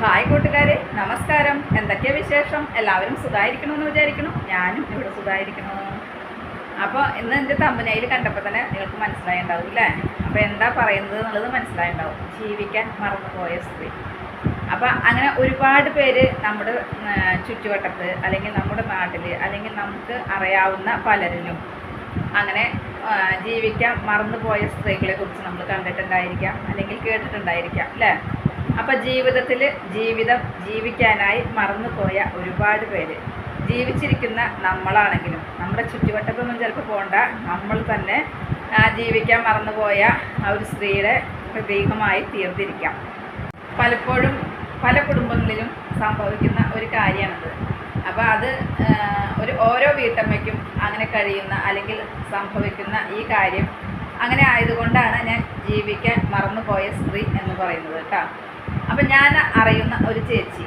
Hi കൂട്ടുകാരെ നമസ്കാരം. എന്തൊക്കെയാ വിശേഷം? എല്ലാവരും സുഖമായിരിക്കണമെന്ന് വിചാരിക്കണം ഞാനും ഇവിടെ സുഖമായിരിക്കണു അപ്പോൾ ഇന്ന് എന്റെ തമ്പനയിൽ കണ്ടപ്പോൾ തന്നെ നിങ്ങൾക്ക് മനസ്സിലായിണ്ടാവും അല്ലേ അപ്പോൾ എന്താ പറയുന്നത് എന്നുള്ളത് മനസ്സിലായിണ്ടാവും. ജീവിക്കാൻ മറന്നുപോയ സ്ത്രീ. അപ്പോൾ അങ്ങനെ ഒരുപാട് പേര് നമ്മുടെ ചുറ്റുവട്ടത്ത് അല്ലെങ്കിൽ നമ്മുടെ നാട്ടിൽ അല്ലെങ്കിൽ നമുക്ക് അറിയാവുന്ന പലരിലും അങ്ങനെ ജീവിക്കാൻ മറന്നുപോയ സ്ത്രീകളെ കുറിച്ച് നമ്മൾ കണ്ടിട്ടുണ്ടായിരിക്കാം അല്ലെങ്കിൽ കേട്ടിട്ടുണ്ടായിരിക്കാം അല്ലേ അപ്പം ജീവിതത്തിൽ ജീവിതം ജീവിക്കാനായി മറന്നുപോയ ഒരുപാട് പേര്. ജീവിച്ചിരിക്കുന്ന നമ്മളാണെങ്കിലും നമ്മുടെ ചുറ്റുവട്ടത്തൊന്നും ചിലപ്പോൾ പോകണ്ട നമ്മൾ തന്നെ ജീവിക്കാൻ മറന്നുപോയ ആ ഒരു സ്ത്രീയുടെ പ്രതീകമായി തീർന്നിരിക്കാം. പലപ്പോഴും പല കുടുംബങ്ങളിലും സംഭവിക്കുന്ന ഒരു കാര്യമാണത്. അപ്പോൾ അത് ഒരു ഓരോ വീട്ടമ്മയ്ക്കും അങ്ങനെ കഴിയുന്ന അല്ലെങ്കിൽ സംഭവിക്കുന്ന ഈ കാര്യം അങ്ങനെ ആയതുകൊണ്ടാണ് ഞാൻ ജീവിക്കാൻ മറന്നുപോയ സ്ത്രീ എന്ന് പറയുന്നത് കേട്ടോ. അപ്പം ഞാൻ അറിയുന്ന ഒരു ചേച്ചി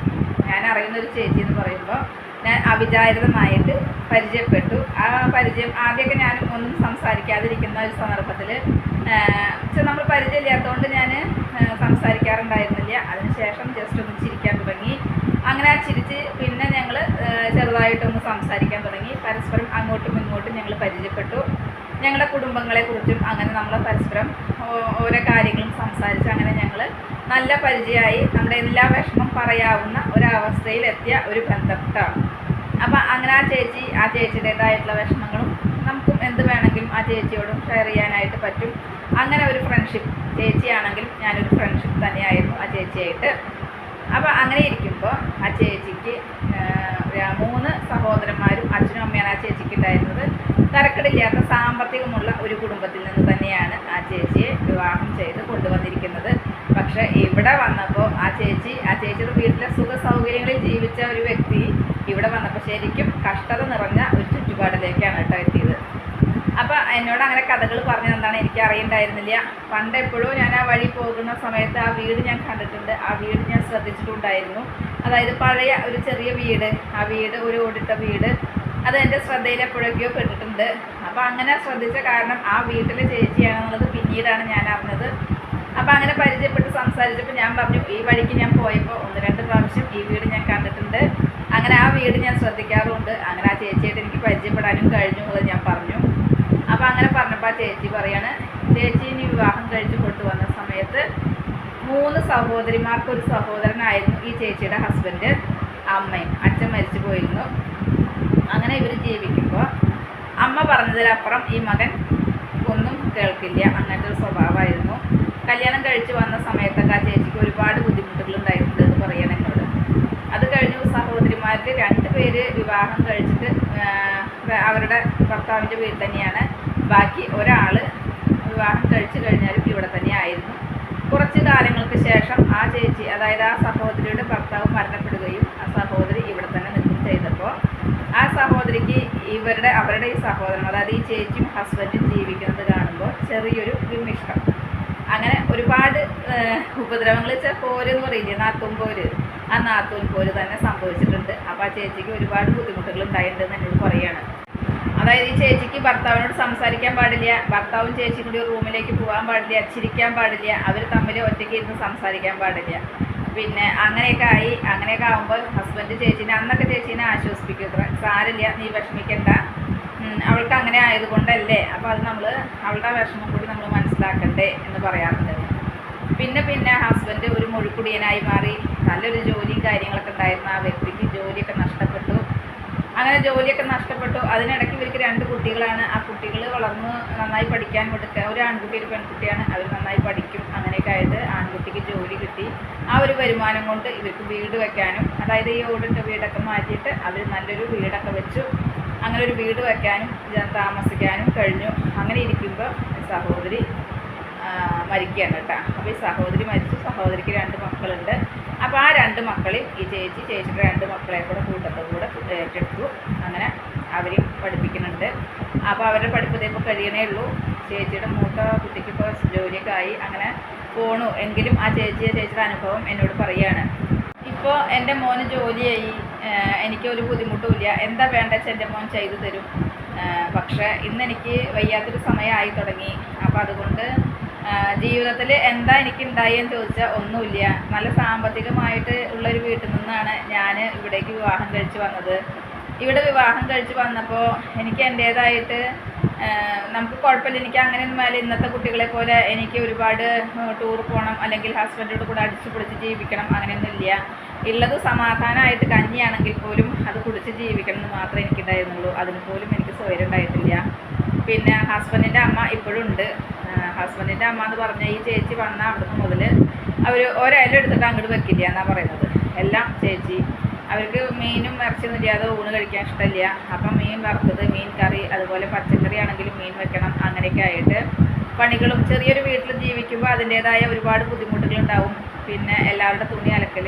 ഞാൻ അറിയുന്ന ഒരു ചേച്ചി എന്ന് പറയുമ്പോൾ ഞാൻ അവിചാരിതമായിട്ട് പരിചയപ്പെട്ടു. ആ പരിചയം ആദ്യമൊക്കെ ഞാൻ ഒന്നും സംസാരിക്കാതിരിക്കുന്ന ഒരു സന്ദർഭത്തിൽ പക്ഷെ നമ്മൾ പരിചയമില്ലാത്തതുകൊണ്ട് ഞാൻ സംസാരിക്കാറുണ്ടായിരുന്നില്ല. അതിനുശേഷം ജസ്റ്റ് ഒന്ന് ചിരിക്കാൻ തുടങ്ങി. അങ്ങനെ ചിരിച്ച് പിന്നെ ഞങ്ങൾ ചെറുതായിട്ടൊന്ന് സംസാരിക്കാൻ തുടങ്ങി. പരസ്പരം അങ്ങോട്ടും ഇങ്ങോട്ടും ഞങ്ങൾ പരിചയപ്പെട്ടു. ഞങ്ങളുടെ കുടുംബങ്ങളെക്കുറിച്ചും അങ്ങനെ നമ്മൾ പരസ്പരം ഓരോ കാര്യങ്ങളും സംസാരിച്ച് അങ്ങനെ ഞങ്ങൾ നല്ല പരിചയമായി നമ്മുടെ എല്ലാ വിഷമം പറയാവുന്ന ഒരവസ്ഥയിലെത്തിയ ഒരു ബന്ധപ്പെട്ടാണ്. അപ്പം അങ്ങനെ ആ ചേച്ചി ആ ചേച്ചിയുടേതായിട്ടുള്ള വിഷമങ്ങളും നമുക്കും എന്ത് വേണമെങ്കിലും ആ ചേച്ചിയോടും ഷെയർ ചെയ്യാനായിട്ട് പറ്റും. അങ്ങനെ ഒരു ഫ്രണ്ട്ഷിപ്പ് ചേച്ചിയാണെങ്കിലും ഞാനൊരു ഫ്രണ്ട്ഷിപ്പ് തന്നെയായിരുന്നു ആ ചേച്ചിയായിട്ട്. അപ്പോൾ അങ്ങനെ ഇരിക്കുമ്പോൾ ആ ചേച്ചിക്ക് മൂന്ന് സഹോദരന്മാരും അച്ഛനും അമ്മയാണ് ആ ചേച്ചിക്ക് ഉണ്ടായിരുന്നത്. തരക്കടില്ലാത്ത സാമ്പത്തികമുള്ള ഒരു കുടുംബത്തിൽ നിന്ന് തന്നെയാണ് ആ ചേച്ചിയെ വിവാഹം ചെയ്ത് കൊണ്ടുവന്നിരിക്കുന്നത്. പക്ഷേ ഇവിടെ വന്നപ്പോൾ ആ ചേച്ചി ആ ചേച്ചിയുടെ വീട്ടിലെ സുഖ സൗകര്യങ്ങളിൽ ജീവിച്ച ഒരു വ്യക്തി ഇവിടെ വന്നപ്പോൾ ശരിക്കും കഷ്ടത നിറഞ്ഞ ഒരു ചുറ്റുപാടിലേക്കാണ് കേട്ടോ എത്തിയത്. അപ്പോൾ എന്നോട് അങ്ങനെ കഥകൾ പറഞ്ഞു തന്നാണ് എനിക്ക് അറിയണ്ടായിരുന്നില്ല. പണ്ട് എപ്പോഴും ഞാൻ ആ വഴി പോകുന്ന സമയത്ത് ആ വീട് ഞാൻ കണ്ടിട്ടുണ്ട്. ആ വീട് ഞാൻ ശ്രദ്ധിച്ചിട്ടുണ്ടായിരുന്നു. അതായത് പഴയ ഒരു ചെറിയ വീട് ആ വീട് ഒരു ഓടിട്ട വീട് അത് എന്റെ ശ്രദ്ധയിൽ എപ്പോഴൊക്കെയോ പെട്ടിട്ടുണ്ട്. അപ്പോൾ അങ്ങനെ ശ്രദ്ധിച്ച കാരണം ആ വീട്ടിലെ ചേച്ചിയാണെന്നുള്ളത് പിന്നീടാണ് ഞാൻ അറിഞ്ഞത്. അപ്പോൾ അങ്ങനെ പരിചയപ്പെട്ട് സംസാരിച്ചപ്പോൾ ഞാൻ പറഞ്ഞു ഈ വഴിക്ക് ഞാൻ പോയപ്പോൾ ഒന്ന് രണ്ട് പ്രാവശ്യം ഈ വീട് ഞാൻ കണ്ടിട്ടുണ്ട്. അങ്ങനെ ആ വീട് ഞാൻ ശ്രദ്ധിക്കാറുണ്ട്. അങ്ങനെ ആ ചേച്ചിയായിട്ട് എനിക്ക് പരിചയപ്പെടാനും കഴിഞ്ഞു എന്നുള്ളത് ഞാൻ പറഞ്ഞു. അപ്പോൾ അങ്ങനെ പറഞ്ഞപ്പോൾ ആ ചേച്ചി പറയാണ് ചേച്ചി ഇനി വിവാഹം കഴിച്ച് കൊണ്ടുവന്ന സമയത്ത് മൂന്ന് സഹോദരിമാർക്ക് ഒരു സഹോദരനായിരുന്നു ഈ ചേച്ചിയുടെ ഹസ്ബൻഡ് അമ്മയും അച്ഛൻ മരിച്ചു പോയിരുന്നു. അങ്ങനെ ഇവർ ജീവിക്കുമ്പോൾ അമ്മ പറഞ്ഞതിലപ്പുറം ഈ മകൻ ഒന്നും കേൾക്കില്ല. അങ്ങനത്തെ ഒരു സ്വഭാവമായിരുന്നു. കല്യാണം കഴിച്ചു വന്ന സമയത്തൊക്കെ ആ ചേച്ചിക്ക് ഒരുപാട് ബുദ്ധിമുട്ടുകൾ ഉണ്ടായിട്ടുണ്ട് എന്ന് പറയണം എന്നോട്. അത് കഴിഞ്ഞ് സഹോദരിമാർക്ക് രണ്ട് പേര് വിവാഹം കഴിച്ചിട്ട് അവരുടെ ഭർത്താവിന്റെ വീട്ടിൽ തന്നെയാണ്. ബാക്കി ഒരാൾ വിവാഹം കഴിച്ചു കഴിഞ്ഞാലും ഇവിടെ തന്നെയായിരുന്നു കുറച്ച് കാലങ്ങൾക്ക് ശേഷം ആ ചേച്ചി അതായത് ആ സഹോദരിയുടെ ഭർത്താവ് മരണപ്പെടുകയും ആ സഹോദരി ഇവിടെ തന്നെ നിൽക്കും ചെയ്തപ്പോൾ ആ സഹോദരിക്ക് ഇവരുടെ അവരുടെ ഈ സഹോദരൻ അതായത് ഈ ചേച്ചിയും ഹസ്ബൻഡും ജീവിക്കുന്നത് കാണുമ്പോൾ ചെറിയൊരു വിമിഷ്ടം. അങ്ങനെ ഒരുപാട് ഉപദ്രവങ്ങൾ വെച്ചാൽ പോര് എന്ന് പറയില്ലേ നാത്തും പോര്. ആ നാത്തൂൻ പോര് തന്നെ സംഭവിച്ചിട്ടുണ്ട്. അപ്പോൾ ആ ചേച്ചിക്ക് ഒരുപാട് ബുദ്ധിമുട്ടുകൾ ഉണ്ടായിട്ടുണ്ട് എന്നോട് പറയാണ്. അതായത് ഈ ചേച്ചിക്ക് ഭർത്താവിനോട് സംസാരിക്കാൻ പാടില്ല. ഭർത്താവും ചേച്ചിയും കൂടി റൂമിലേക്ക് പോകാൻ പാടില്ല ചിരിക്കാൻ പാടില്ല. അവർ തമ്മിൽ ഒറ്റയ്ക്ക് ഇരുന്ന് സംസാരിക്കാൻ പാടില്ല. പിന്നെ അങ്ങനെയൊക്കെ ആയി അങ്ങനെയൊക്കെ ആകുമ്പോൾ ഹസ്ബൻഡ് ചേച്ചീനെ അന്നൊക്കെ ചേച്ചീനെ ആശ്വസിപ്പിക്കും ഇത്ര. സാരില്ല നീ വിഷമിക്കണ്ട. അവൾക്ക് അങ്ങനെ ആയതുകൊണ്ടല്ലേ? അപ്പോൾ അത് നമ്മൾ അവളുടെ വിഷമം കൂടി നമ്മൾ മനസ്സിലാക്കണ്ടേ എന്ന് പറയാറുണ്ട്. പിന്നെ പിന്നെ ഹസ്ബൻഡ് ഒരു മൊഴിക്കുടിയനായി മാറി. നല്ലൊരു ജോലിയും കാര്യങ്ങളൊക്കെ ഉണ്ടായിരുന്ന ആ വ്യക്തിക്ക് ജോലിയൊക്കെ നഷ്ടപ്പെട്ടു. അങ്ങനെ ജോലിയൊക്കെ നഷ്ടപ്പെട്ടു. അതിനിടയ്ക്ക് ഇവർക്ക് രണ്ട് കുട്ടികളാണ്. ആ കുട്ടികൾ വളർന്ന് നന്നായി പഠിക്കാൻ കൊടുക്കുക ഒരു ആൺകുട്ടി ഒരു പെൺകുട്ടിയാണ്. അവർ നന്നായി പഠിക്കും. അങ്ങനെയൊക്കെ ആയത് ആൺകുട്ടിക്ക് ജോലി കിട്ടി. ആ ഒരു വരുമാനം കൊണ്ട് ഇവർക്ക് വീട് വെക്കാനും അതായത് ഈ ഓടിട്ട വീടൊക്കെ മാറ്റിയിട്ട് അവർ നല്ലൊരു വീടൊക്കെ വെച്ചു. അങ്ങനെ ഒരു വീട് വെക്കാനും ഞാൻ താമസിക്കാനും കഴിഞ്ഞു. അങ്ങനെ ഇരിക്കുമ്പോൾ സഹോദരി മരിക്കുകയാണ് കേട്ടോ. അപ്പോൾ ഈ സഹോദരി മരിച്ചു. സഹോദരിക്ക് രണ്ട് മക്കളുണ്ട്. മക്കളെയും ഈ ചേച്ചി ചേച്ചിയുടെ രണ്ട് മക്കളെ കൂടെ കൂട്ടത്തോ കൂടെ ഏറ്റെടുത്തു അങ്ങനെ അവരെയും പഠിപ്പിക്കുന്നുണ്ട്. അപ്പോൾ അവരുടെ പഠിപ്പ് ഇപ്പോൾ കഴിയണേ ഉള്ളൂ. ചേച്ചിയുടെ മൂത്ത കുട്ടിക്ക് ഇപ്പോൾ ജോലിയൊക്കെ ആയി. അങ്ങനെ പോണു. എങ്കിലും ആ ചേച്ചിയെ ചേച്ചിയുടെ അനുഭവം എന്നോട് പറയുകയാണ് ഇപ്പോൾ എന്റെ മോന് ജോലിയായി. എനിക്കൊരു ബുദ്ധിമുട്ടുമില്ല. എന്താ വേണ്ട വെച്ചാൽ എന്റെ മോൻ ചെയ്തു തരും. പക്ഷേ ഇന്നെനിക്ക് വയ്യാത്തൊരു സമയമായി തുടങ്ങി. അപ്പോൾ അതുകൊണ്ട് ജീവിതത്തിൽ എന്താ എനിക്ക് ഉണ്ടായെന്ന് ചോദിച്ചാൽ ഒന്നുമില്ല. നല്ല സാമ്പത്തികമായിട്ട് ഉള്ളൊരു വീട്ടിൽ നിന്നാണ് ഞാൻ ഇവിടേക്ക് വിവാഹം കഴിച്ച് വന്നത്. ഇവിടെ വിവാഹം കഴിച്ച് വന്നപ്പോൾ എനിക്ക് എന്റേതായിട്ട് നമുക്ക് കുഴപ്പമില്ല. എനിക്ക് അങ്ങനെ ഒന്നും ഇന്നത്തെ കുട്ടികളെ പോലെ എനിക്ക് ഒരുപാട് ടൂർ പോകണം അല്ലെങ്കിൽ ഹസ്ബൻഡോട് കൂടെ അടിച്ചു പൊളിച്ച് ജീവിക്കണം അങ്ങനെയൊന്നുമില്ല ഉള്ളത് സമാധാനമായിട്ട് കഞ്ഞിയാണെങ്കിൽ പോലും അത് കുടിച്ച് ജീവിക്കണം എന്ന് മാത്രമേ എനിക്കുണ്ടായിരുന്നുള്ളൂ. അതിന് പോലും എനിക്ക് സ്വയം ഉണ്ടായിട്ടില്ല. പിന്നെ ഹസ്ബൻഡിന്റെ അമ്മ ഇപ്പോഴും ഉണ്ട്. ഹസ്ബൻഡിന്റെ അമ്മ എന്ന് പറഞ്ഞ ഈ ചേച്ചി വന്ന അവിടുന്ന് മുതൽ അവർ ഒരല എടുത്തിട്ട് അങ്ങോട്ട് വെക്കില്ല എന്നാണ് പറയുന്നത്. എല്ലാം ചേച്ചി അവർക്ക് മീനും ഇറച്ചിയൊന്നും ഇല്ലാതെ ഊണ് കഴിക്കാൻ ഇഷ്ടമില്ല. അപ്പം മീൻ വറുത്തത് മീൻ കറി അതുപോലെ പച്ചക്കറി ആണെങ്കിലും മീൻ വെക്കണം അങ്ങനെയൊക്കെ ആയിട്ട് പണികളും ചെറിയൊരു വീട്ടിൽ ജീവിക്കുമ്പോൾ അതിന്റേതായ ഒരുപാട് ബുദ്ധിമുട്ടുകളുണ്ടാവും. പിന്നെ എല്ലാവരുടെ തുണി അലക്കൽ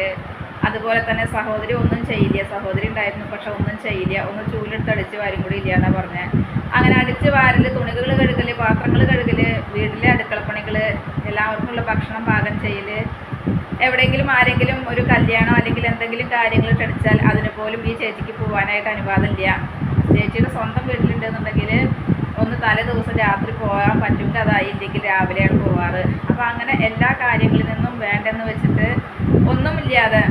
അതുപോലെ തന്നെ സഹോദരി ഒന്നും ചെയ്യില്ല. സഹോദരി ഉണ്ടായിരുന്നു പക്ഷെ ഒന്നും ചെയ്യില്ല. ഒന്ന് ചൂലെടുത്ത് അടിച്ച് വാരും കൂടി ഇല്ല എന്നാണ് പറഞ്ഞത് അങ്ങനെ അടിച്ച് വാരൽ തുണികൾ കഴുകൽ പാത്രങ്ങൾ കഴുകൽ വീട്ടിലെ അടുക്കളപ്പണികൾ എല്ലാവർക്കുള്ള ഭക്ഷണം പാകം ചെയ്യൽ എവിടെയെങ്കിലും ആരെങ്കിലും ഒരു കല്യാണം അല്ലെങ്കിൽ എന്തെങ്കിലും കാര്യങ്ങൾ ക്ഷണിച്ചാൽ അതിന് പോലും ഈ ചേച്ചിക്ക് പോകാനായിട്ട് അനുവാദമില്ല. ചേച്ചിയുടെ സ്വന്തം വീട്ടിലുണ്ടെന്നുണ്ടെങ്കിൽ ഒന്ന് തലേ ദിവസം രാത്രി പോകാൻ പറ്റുമെങ്കിൽ അതായില്ലെങ്കിൽ രാവിലെയാണ് പോവാറ്. അപ്പോൾ അങ്ങനെ എല്ലാ കാര്യങ്ങളിൽ നിന്നും വേണ്ടെന്ന് വെച്ചിട്ട് ഒന്നുമില്ലാതെ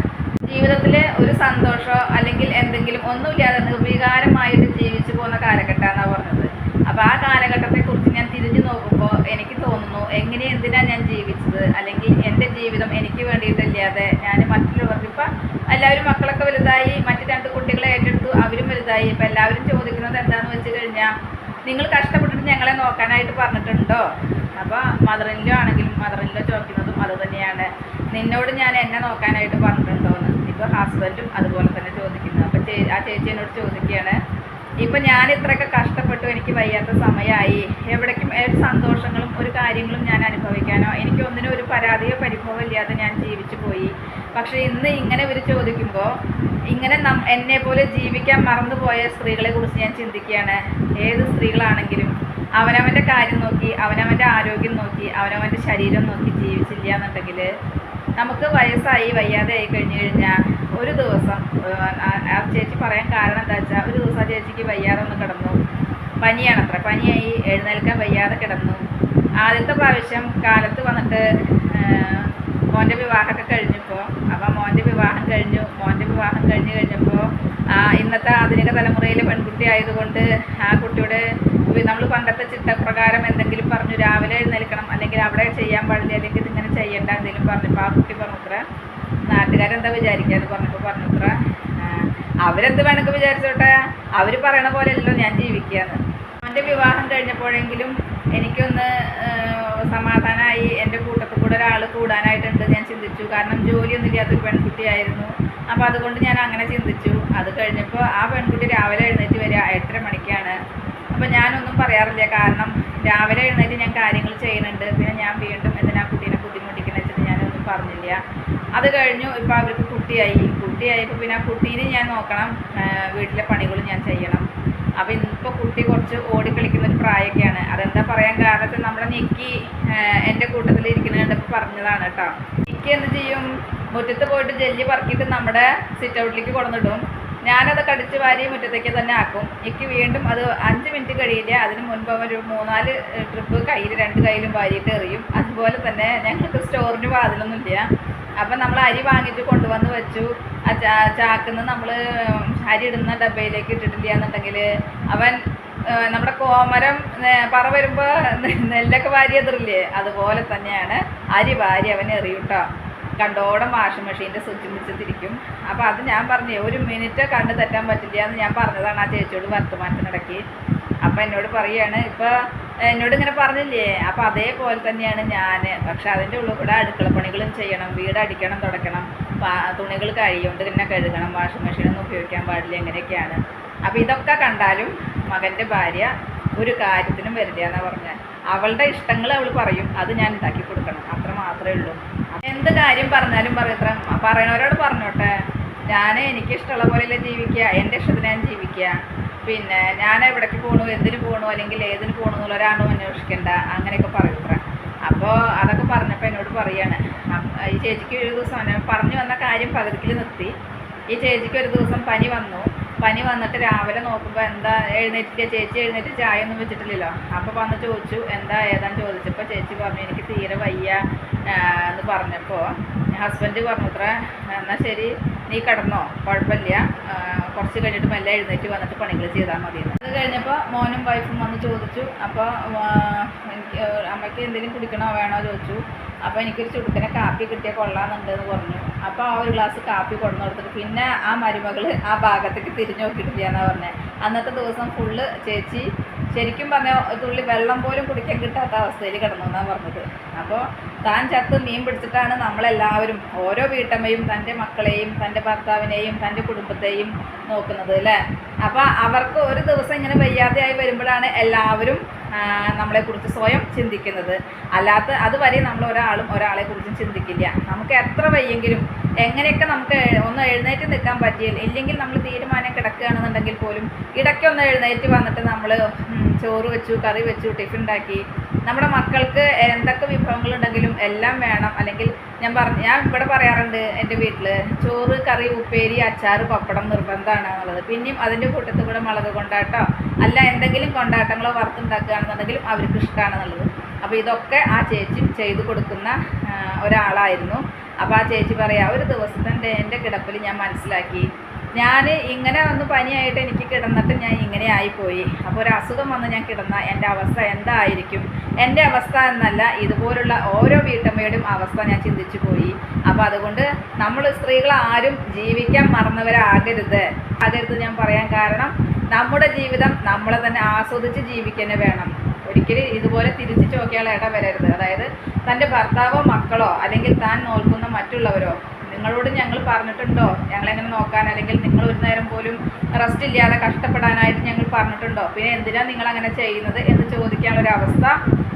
ജീവിതത്തിൽ ഒരു സന്തോഷമോ അല്ലെങ്കിൽ എന്തെങ്കിലും ഒന്നുമില്ലാതെ നിർവികാരമായിട്ട് ജീവിച്ചു പോകുന്ന കാലഘട്ടമാണ് പറഞ്ഞത് അപ്പോൾ ആ കാലഘട്ടത്തെക്കുറിച്ച് ഞാൻ തിരിഞ്ഞു നോക്കുമ്പോൾ എനിക്ക് തോന്നുന്നു എങ്ങനെ എന്തിനാണ് ഞാൻ ജീവിച്ചത്? അല്ലെങ്കിൽ എന്റെ ജീവിതം എനിക്ക് വേണ്ടിയിട്ടല്ലാതെ ഞാൻ മറ്റുള്ളവർക്ക് ഇപ്പം എല്ലാവരും മക്കളൊക്കെ വലുതായി മറ്റു രണ്ട് കുട്ടികളെ ഏറ്റെടുത്തു അവരും വലുതായി. ഇപ്പം എല്ലാവരും ചോദിക്കുന്നത് എന്താണെന്ന് വെച്ച് കഴിഞ്ഞാൽ നിങ്ങൾ കഷ്ടപ്പെട്ടിട്ട് ഞങ്ങളെ നോക്കാനായിട്ട് പറഞ്ഞിട്ടുണ്ടോ? അപ്പോൾ മദറിനിലോ ആണെങ്കിലും മദറിനിലോ ചോദിക്കുന്നതും അത് തന്നെയാണ്. നിന്നോട് ഞാൻ എന്നെ നോക്കാനായിട്ട് പറഞ്ഞിട്ടുണ്ടോ എന്ന് ഇപ്പോൾ ഹസ്ബൻഡും അതുപോലെ തന്നെ ചോദിക്കുന്നു. അപ്പോൾ ആ ചേച്ചി എന്നോട് ചോദിക്കുകയാണ് ഇപ്പം ഞാൻ ഇത്രയൊക്കെ കഷ്ടപ്പെട്ടു എനിക്ക് വയ്യാത്ത സമയമായി എവിടേക്കും ഒരു സന്തോഷങ്ങളും ഒരു കാര്യങ്ങളും ഞാൻ അനുഭവിക്കാനോ എനിക്ക് ഒന്നിനും ഒരു പരാതിയോ പരിഭവം ഇല്ലാതെ ഞാൻ ജീവിച്ചു പോയി. പക്ഷെ ഇന്ന് ഇങ്ങനെ ഇവർ ചോദിക്കുമ്പോൾ ഇങ്ങനെ നം എന്നെ പോലെ ജീവിക്കാൻ മറന്നുപോയ സ്ത്രീകളെ കുറിച്ച് ഞാൻ ചിന്തിക്കുകയാണ്. ഏത് സ്ത്രീകളാണെങ്കിലും അവനവന്റെ കാര്യം നോക്കി അവനവന്റെ ആരോഗ്യം നോക്കി അവനവന്റെ ശരീരം നോക്കി ജീവിച്ചില്ല എന്നുണ്ടെങ്കിൽ നമുക്ക് വയസ്സായി വയ്യാതെ ആയി കഴിഞ്ഞു കഴിഞ്ഞാൽ ഒരു ദിവസം ആ ചേച്ചി പറയാൻ കാരണം എന്താ വെച്ചാൽ ഒരു ദിവസം ചേച്ചിക്ക് വയ്യാതെ ഒന്ന് കിടന്നു. പനിയാണത്ര. പനിയായി എഴുന്നേൽക്കാൻ വയ്യാതെ കിടന്നു. ആദ്യത്തെ പ്രാവശ്യം കാലത്ത് വന്നിട്ട് മോന്റെ വിവാഹമൊക്കെ കഴിഞ്ഞപ്പോൾ അപ്പം മോന്റെ വിവാഹം കഴിഞ്ഞു. മോന്റെ വിവാഹം കഴിഞ്ഞു കഴിഞ്ഞപ്പോൾ ഇന്നത്തെ ആധുനിക തലമുറയിലെ പെൺകുട്ടി ആയതുകൊണ്ട് ആ കുട്ടിയുടെ നമ്മൾ പണ്ടത്തെ ചിട്ടപ്രകാരം എന്തെങ്കിലും പറഞ്ഞു രാവിലെ എഴുന്നേൽക്കണം അല്ലെങ്കിൽ അവിടെ ചെയ്യാൻ പാടില്ല അല്ലെങ്കിൽ ഇതിങ്ങനെ ചെയ്യേണ്ട എന്തെങ്കിലും പറഞ്ഞപ്പോൾ ആ കുട്ടി പറഞ്ഞത്ര നാട്ടുകാരെന്താ വിചാരിക്കുക എന്ന് പറഞ്ഞപ്പോൾ പറഞ്ഞത്ര. അവരെന്ത് വേണമെങ്കിൽ വിചാരിച്ചോട്ടെ? അവർ പറയണ പോലെയല്ലോ ഞാൻ ജീവിക്കുകയെന്ന് അവന്റെ വിവാഹം കഴിഞ്ഞപ്പോഴെങ്കിലും എനിക്കൊന്ന് സമാധാനമായി എന്റെ കൂട്ടത്തിൽ കൂടെ ഒരാൾ കൂടാനായിട്ടുണ്ട് ഞാൻ ചിന്തിച്ചു. കാരണം ജോലിയൊന്നും ഇല്ലാത്തൊരു പെൺകുട്ടിയായിരുന്നു അപ്പോൾ അതുകൊണ്ട് ഞാൻ അങ്ങനെ ചിന്തിച്ചു. അത് കഴിഞ്ഞപ്പോൾ ആ പെൺകുട്ടി രാവിലെ എഴുന്നേറ്റ് വരിക എട്ടര മണിക്കാണ്. അപ്പോൾ ഞാനൊന്നും പറയാറില്ല. കാരണം രാവിലെ എഴുന്നേറ്റ് ഞാൻ കാര്യങ്ങൾ ചെയ്യുന്നുണ്ട്. പിന്നെ ഞാൻ വീണ്ടും എന്തിനാ കുട്ടീനെ ബുദ്ധിമുട്ടിക്കണമെന്ന് വെച്ചിട്ട് ഞാനൊന്നും പറഞ്ഞില്ല. അത് കഴിഞ്ഞു ഇപ്പോൾ അവർക്ക് കുട്ടിയായി. കുട്ടിയായപ്പോൾ പിന്നെ ആ കുട്ടീനെ ഞാൻ നോക്കണം. വീട്ടിലെ പണികൾ ഞാൻ ചെയ്യണം. അപ്പോൾ ഇന്നിപ്പോൾ കുട്ടി കുറച്ച് ഓടിക്കളിക്കുന്ന ഒരു പ്രായമൊക്കെയാണ് അതെന്താ പറയാൻ കാരണത്തിൽ നമ്മളെ നിക്കി എന്റെ കൂട്ടത്തിൽ ഇരിക്കുന്നുണ്ട് പറഞ്ഞതാണ് കേട്ടോ നിക്കി എന്ത് ചെയ്യും? മുറ്റത്ത് പോയിട്ട് ജെല്ലി പറക്കിയിട്ട് നമ്മുടെ സിറ്റ് ഔട്ടിലേക്ക് കൊണ്ടുവന്നിടും. ഞാനത് കടിച്ച് വാരി മുറ്റത്തേക്ക് തന്നെ ആക്കും. എനിക്ക് വീണ്ടും അത് അഞ്ച് മിനിറ്റ് കഴിയില്ല. അതിന് മുൻപ് ഒരു മൂന്നാൽ ട്രിപ്പ് കയ്യിൽ രണ്ട് കയ്യിലും വാരിയിട്ട് എറിയും. അതുപോലെ തന്നെ ഞങ്ങൾക്ക് സ്റ്റോറിന് വാതിലൊന്നുമില്ല അപ്പം നമ്മൾ അരി വാങ്ങിയിട്ട് കൊണ്ടുവന്ന് വെച്ചു. ആ ചാ ചാക്കിന്ന് നമ്മൾ അരി ഇടുന്ന ഡബയിലേക്ക് ഇട്ടിട്ടില്ല എന്നുണ്ടെങ്കിൽ അവൻ നമ്മുടെ കോമരം പറ വരുമ്പോൾ നെല്ലൊക്കെ വാരി എതിറില്ലേ അതുപോലെ തന്നെയാണ് അരി വാരി അവൻ എറിയൂട്ടോ. കണ്ടോടം വാഷിംഗ് മെഷീന്റെ സ്വിച്ച് പിടിച്ചിട്ടിരിക്കും അപ്പോൾ അത് ഞാൻ പറഞ്ഞു ഒരു മിനിറ്റ് കണ്ടു തെറ്റാൻ പറ്റില്ല എന്ന് ഞാൻ പറഞ്ഞതാണ് ആ ചേച്ചിയോട് വർത്തമാനത്തിനിടയ്ക്ക്. അപ്പോൾ എന്നോട് പറയുകയാണ് ഇപ്പോൾ എന്നോട് ഇങ്ങനെ പറഞ്ഞില്ലേ അപ്പോൾ അതേപോലെ തന്നെയാണ് ഞാൻ പക്ഷെ അതിന്റെ ഉള്ളിൽ കൂടെ അടുക്കള പണികളും ചെയ്യണം വീട് അടിക്കണം തുടക്കണം തുണികൾ കഴിയുകൊണ്ട് തന്നെ കഴുകണം വാഷിംഗ് മെഷീനൊന്നും ഉപയോഗിക്കാൻ പാടില്ല എങ്ങനെയൊക്കെയാണ്. അപ്പോൾ ഇതൊക്കെ കണ്ടാലും മകന്റെ ഭാര്യ ഒരു കാര്യത്തിനും വരില്ല എന്നാണ് പറഞ്ഞത് അവളുടെ ഇഷ്ടങ്ങൾ അവൾ പറയും അത് ഞാൻ ഉണ്ടാക്കി കൊടുക്കണം അത്ര മാത്രമേ ഉള്ളൂ. എന്ത് കാര്യം പറഞ്ഞാലും പറയത്ര പറയണവരോട് പറഞ്ഞോട്ടെ. ഞാൻ എനിക്കിഷ്ടമുള്ള പോലെയല്ലേ ജീവിക്കുക എന്റെ ഇഷ്ടത്തിന് ഞാൻ ജീവിക്കുക. പിന്നെ ഞാൻ എവിടേക്ക് പോകണു എന്തിനു പോകണു അല്ലെങ്കിൽ ഏതിന് പോകണു എന്നുള്ള ഒരാളും അന്വേഷിക്കണ്ട. അങ്ങനെയൊക്കെ പറയൂത്ര അപ്പോൾ അതൊക്കെ പറഞ്ഞപ്പോൾ എന്നോട് പറയാണ് ഈ ചേച്ചിക്ക് ഒരു ദിവസം പറഞ്ഞു വന്ന കാര്യം പകുതിക്കിൽ നിർത്തി. ഈ ചേച്ചിക്ക് ഒരു ദിവസം പനി വന്നു. പനി വന്നിട്ട് രാവിലെ നോക്കുമ്പോൾ എന്താ എഴുന്നേറ്റില്ല ചേച്ചി എഴുന്നേറ്റ് ചായ ഒന്നും വെച്ചിട്ടില്ലല്ലോ? അപ്പോൾ വന്ന് ചോദിച്ചു എന്താ ഏതാന്ന് ചോദിച്ചപ്പോൾ ചേച്ചി പറഞ്ഞു എനിക്ക് തീരെ വയ്യ. എന്ന് പറഞ്ഞപ്പോൾ ഹസ്ബൻഡ് പറഞ്ഞു അത്ര എന്നാൽ ശരി നീ കിടന്നോ കുഴപ്പമില്ല കുറച്ച് കഴിഞ്ഞിട്ട് മെല്ലെ എഴുന്നേറ്റ് വന്നിട്ട് പണികൾ ചെയ്താൽ മതി. അത് കഴിഞ്ഞപ്പോൾ മോനും വൈഫും വന്ന് ചോദിച്ചു അപ്പോൾ എനിക്ക് അമ്മയ്ക്ക് എന്തെങ്കിലും കുടിക്കണോ വേണോ? ചോദിച്ചു. അപ്പോൾ എനിക്കൊരു ചുടുക്കനെ കാപ്പി കിട്ടിയാൽ കൊള്ളാമെന്നുണ്ടെന്ന് പറഞ്ഞു. അപ്പോൾ ആ ഒരു ഗ്ലാസ് കാപ്പി കൊണ്ടു കൊടുത്തിട്ട് പിന്നെ ആ മരുമകൾ ആ ഭാഗത്തേക്ക് തിരിഞ്ഞു നോക്കിയിട്ടില്ല എന്നാണ് പറഞ്ഞത് അന്നത്തെ ദിവസം ഫുള്ള് ചേച്ചി ശരിക്കും പറഞ്ഞാൽ തുള്ളി വെള്ളം പോലും കുടിക്കാൻ കിട്ടാത്ത അവസ്ഥയിൽ കിടന്നു എന്നാണ് പറഞ്ഞത്. അപ്പോൾ താൻ ചത്ത് മീൻ പിടിച്ചിട്ടാണ് നമ്മളെല്ലാവരും ഓരോ വീട്ടമ്മയും തന്റെ മക്കളെയും തന്റെ ഭർത്താവിനെയും തന്റെ കുടുംബത്തെയും നോക്കുന്നത് അല്ലേ അപ്പോൾ അവർക്ക് ഒരു ദിവസം ഇങ്ങനെ വയ്യാതെയായി വരുമ്പോഴാണ് എല്ലാവരും നമ്മളെ നമ്മളെക്കുറിച്ച് സ്വയം ചിന്തിക്കുന്നത്. അല്ലാത്ത അതുവരെ നമ്മൾ ഒരാളും ഒരാളെ കുറിച്ചും ചിന്തിക്കില്ല. നമുക്ക് എത്ര വയ്യെങ്കിലും എങ്ങനെയൊക്കെ നമുക്ക് ഒന്ന് എഴുന്നേറ്റ് നിൽക്കാൻ പറ്റിയില്ല ഇല്ലെങ്കിൽ നമ്മൾ തീരുമാനം കിടക്കുകയാണെന്നുണ്ടെങ്കിൽ പോലും ഇടയ്ക്ക് ഒന്ന് എഴുന്നേറ്റ് വന്നിട്ട് നമ്മൾ ചോറ് വെച്ചു കറി വെച്ചു ടിഫിൻ ഉണ്ടാക്കി. നമ്മുടെ മക്കൾക്ക് എന്തൊക്കെ വിഭവങ്ങളുണ്ടെങ്കിലും എല്ലാം വേണം. അല്ലെങ്കിൽ ഞാൻ പറ ഞാൻ ഇവിടെ പറയാറുണ്ട് എന്റെ വീട്ടിൽ ചോറ് കറി ഉപ്പേരി അച്ചാർ പപ്പടം നിർബന്ധമാണ് എന്നുള്ളത്. പിന്നെയും അതിന്റെ കൂട്ടത്തിൽ കൂടെ മുളക് കൊണ്ടാട്ടോ അല്ല എന്തെങ്കിലും കൊണ്ടാട്ടങ്ങളോ വറുത്തുണ്ടാക്കുകയാണെന്നുണ്ടെങ്കിലും അവർക്ക് ഇഷ്ടമാണെന്നുള്ളത്. അപ്പോൾ ഇതൊക്കെ ആ ചേച്ചി ചെയ്തു കൊടുക്കുന്ന ഒരാളായിരുന്നു. അപ്പോൾ ആ ചേച്ചി പറയാം ഒരു ദിവസത്തെ എന്റെ കിടപ്പിൽ ഞാൻ മനസ്സിലാക്കി. ഞാൻ ഇങ്ങനെ വന്ന് പനിയായിട്ട് എനിക്ക് കിടന്നിട്ട് ഞാൻ ഇങ്ങനെ ആയിപ്പോയി. അപ്പോൾ ഒരു അസുഖം വന്ന് ഞാൻ കിടന്ന എന്റെ അവസ്ഥ എന്തായിരിക്കും? എന്റെ അവസ്ഥ എന്നല്ല ഇതുപോലുള്ള ഓരോ വീട്ടമ്മയുടെയും അവസ്ഥ ഞാൻ ചിന്തിച്ചു പോയി. അപ്പോൾ അതുകൊണ്ട് നമ്മൾ സ്ത്രീകൾ ആരും ജീവിക്കാൻ മറന്നവരാകരുത്. ആകരുത് ഞാൻ പറയാൻ കാരണം നമ്മുടെ ജീവിതം നമ്മളെ തന്നെ ആസ്വദിച്ച് ജീവിക്കന്നെ വേണം. ഒരിക്കലും ഇതുപോലെ തിരിച്ചു ചോദിക്കാനുള്ള ഇട വരരുത്. അതായത് തന്റെ ഭർത്താവോ മക്കളോ അല്ലെങ്കിൽ താൻ നോക്കുന്ന മറ്റുള്ളവരോ നിങ്ങളോട് ഞങ്ങൾ പറഞ്ഞിട്ടുണ്ടോ? ഞങ്ങളെങ്ങനെ നോക്കാൻ? അല്ലെങ്കിൽ നിങ്ങൾ ഒരു നേരം പോലും റെസ്റ്റ് ഇല്ലാതെ കഷ്ടപ്പെടാനായിട്ട് ഞങ്ങൾ പറഞ്ഞിട്ടുണ്ടോ? പിന്നെ എന്തിനാണ് നിങ്ങൾ അങ്ങനെ ചെയ്യുന്നത് എന്ന് ചോദിക്കാനുള്ള ഒരു അവസ്ഥ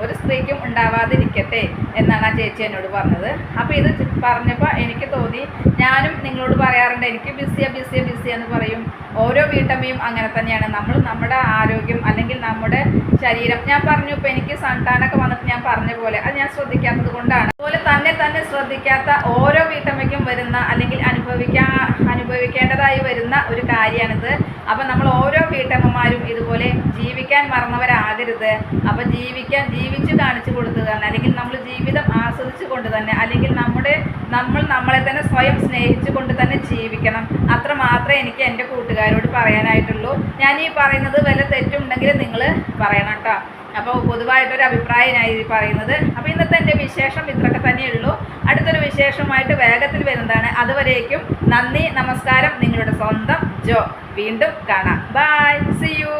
ഒരു സ്ത്രീക്കും ഉണ്ടാവാതിരിക്കട്ടെ എന്നാണ് ആ ചേച്ചി എന്നോട് പറഞ്ഞത്. അപ്പോൾ ഇത് പറഞ്ഞപ്പോൾ എനിക്ക് തോന്നി. ഞാനും നിങ്ങളോട് പറയാറുണ്ട് എനിക്ക് ബിസിയാ ബിസിയ ബിസി എന്ന് പറയും. ഓരോ വീട്ടമ്മയും അങ്ങനെ തന്നെയാണ്. നമ്മൾ നമ്മുടെ ആരോഗ്യം അല്ലെങ്കിൽ നമ്മുടെ ശരീരം. ഞാൻ പറഞ്ഞു ഇപ്പം എനിക്ക് സൺടാനൊക്കെ വന്നിട്ട് ഞാൻ പറഞ്ഞ പോലെ അത് ഞാൻ ശ്രദ്ധിക്കാത്തത് കൊണ്ടാണ്. അതുപോലെ തന്നെ തന്നെ ശ്രദ്ധിക്കാത്ത ഓരോ വീട്ടമ്മയ്ക്കും വരുന്ന അല്ലെങ്കിൽ അനുഭവിക്കാ അനുഭവിക്കേണ്ടതായി വരുന്ന ഒരു കാര്യമാണിത് അപ്പം നമ്മൾ ഓരോ വീട്ടമ്മമാരും ഇതുപോലെ ജീവിക്കാൻ മറന്നവരാകരുത്. അപ്പം ജീവിക്കാൻ ജീവിച്ച് കാണിച്ചു കൊടുത്തത് തന്നെ അല്ലെങ്കിൽ നമ്മൾ ജീവിതം ആസ്വദിച്ചു കൊണ്ട് തന്നെ അല്ലെങ്കിൽ നമ്മുടെ നമ്മൾ നമ്മളെ തന്നെ സ്വയം സ്നേഹിച്ചു കൊണ്ട് തന്നെ ജീവിക്കണം. അത്ര മാത്രമേ എനിക്ക് എന്റെ കൂട്ടുകാരോട് പറയാനായിട്ടുള്ളൂ. ഞാൻ ഈ പറയുന്നത് വല്ല തെറ്റുണ്ടെങ്കിൽ നിങ്ങൾ പറയണം കേട്ടോ. അപ്പോൾ പൊതുവായിട്ടൊരു അഭിപ്രായമായി പറയുന്നത്. അപ്പോൾ ഇന്നത്തെ എന്റെ വിശേഷം ഇത്രയൊക്കെ തന്നെയുള്ളൂ അടുത്തൊരു വിശേഷമായിട്ട് വേഗത്തിൽ വരുന്നതാണ്. അതുവരേക്കും നന്ദി നമസ്കാരം. നിങ്ങളുടെ സ്വന്തം ജോ. വീണ്ടും കാണാം. ബൈ സി യു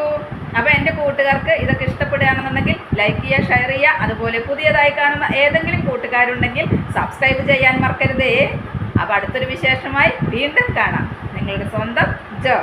അപ്പോൾ എന്റെ കൂട്ടുകാർക്ക് ഇതൊക്കെ ഇഷ്ടപ്പെടുകയാണെന്നുണ്ടെങ്കിൽ ലൈക്ക് ചെയ്യുക ഷെയർ ചെയ്യുക. അതുപോലെ പുതിയതായി കാണുന്ന ഏതെങ്കിലും കൂട്ടുകാരുണ്ടെങ്കിൽ സബ്സ്ക്രൈബ് ചെയ്യാൻ മറക്കരുതേ. അപ്പോൾ അടുത്തൊരു വിശേഷമായി വീണ്ടും കാണാം. നിങ്ങളുടെ സ്വന്തം ജോ.